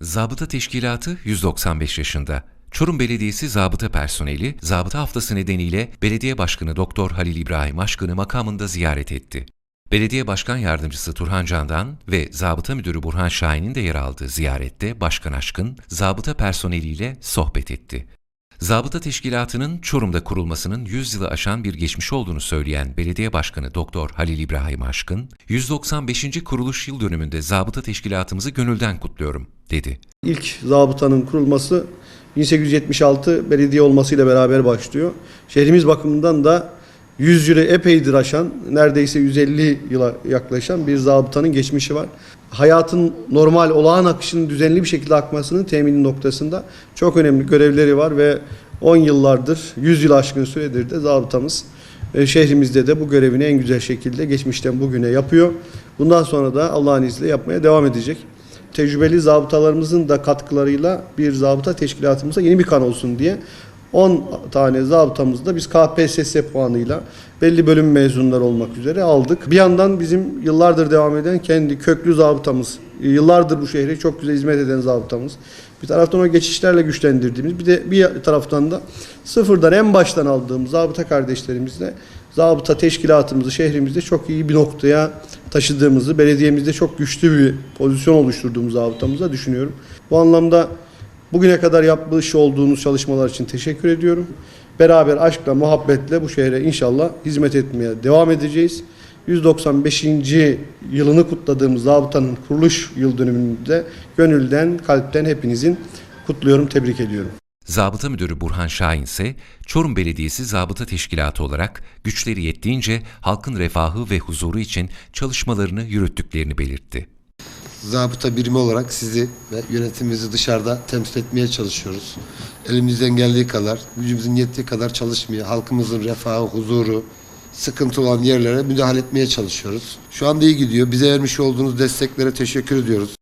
Zabıta Teşkilatı 195 yaşında. Çorum Belediyesi zabıta personeli, zabıta haftası nedeniyle Belediye Başkanı Doktor Halil İbrahim Aşkın'ı makamında ziyaret etti. Belediye Başkan Yardımcısı Turhan Candan ve Zabıta Müdürü Burhan Şahin'in de yer aldığı ziyarette Başkan Aşkın, zabıta personeliyle sohbet etti. Zabıta Teşkilatı'nın Çorum'da kurulmasının 100 yılı aşan bir geçmiş olduğunu söyleyen Belediye Başkanı Doktor Halil İbrahim Aşkın, 195. kuruluş yıl dönümünde Zabıta Teşkilatımızı gönülden kutluyorum, dedi. İlk zabıtanın kurulması 1876 belediye olmasıyla beraber başlıyor. Şehrimiz bakımından da 100 yılı epeydir aşan, neredeyse 150 yıla yaklaşan bir zabıtanın geçmişi var. Hayatın normal olağan akışının düzenli bir şekilde akmasının temini noktasında çok önemli görevleri var ve 10 yıllardır, 100 yıl aşkın süredir de zabıtamız e, şehrimizde de bu görevini en güzel şekilde geçmişten bugüne yapıyor. Bundan sonra da Allah'ın izniyle yapmaya devam edecek tecrübeli zabıtalarımızın da katkılarıyla bir zabıta teşkilatımıza yeni bir kan olsun diye 10 tane zabıtamızda biz KPSS puanıyla belli bölüm mezunları olmak üzere aldık. Bir yandan bizim yıllardır devam eden kendi köklü zabıtamız, yıllardır bu şehre çok güzel hizmet eden zabıtamız. Bir taraftan o geçişlerle güçlendirdiğimiz, bir de bir taraftan da sıfırdan en baştan aldığımız zabıta kardeşlerimizle zabıta teşkilatımızı şehrimizde çok iyi bir noktaya taşıdığımızı, belediyemizde çok güçlü bir pozisyon oluşturduğumuz zabıtamıza düşünüyorum. Bu anlamda bugüne kadar yapmış olduğunuz çalışmalar için teşekkür ediyorum. Beraber aşkla, muhabbetle bu şehre inşallah hizmet etmeye devam edeceğiz. 195. yılını kutladığımız zabıtanın kuruluş yıl dönümünde gönülden, kalpten hepinizin kutluyorum, tebrik ediyorum. Zabıta Müdürü Burhan Şahin ise Çorum Belediyesi Zabıta Teşkilatı olarak güçleri yettiğince halkın refahı ve huzuru için çalışmalarını yürüttüklerini belirtti. zabıta birimi olarak sizi ve yönetimimizi dışarıda temsil etmeye çalışıyoruz. Elimizden geldiği kadar, gücümüzün yettiği kadar çalışmaya, halkımızın refahı, huzuru, sıkıntı olan yerlere müdahale etmeye çalışıyoruz. Şu anda iyi gidiyor. Bize vermiş olduğunuz desteklere teşekkür ediyoruz.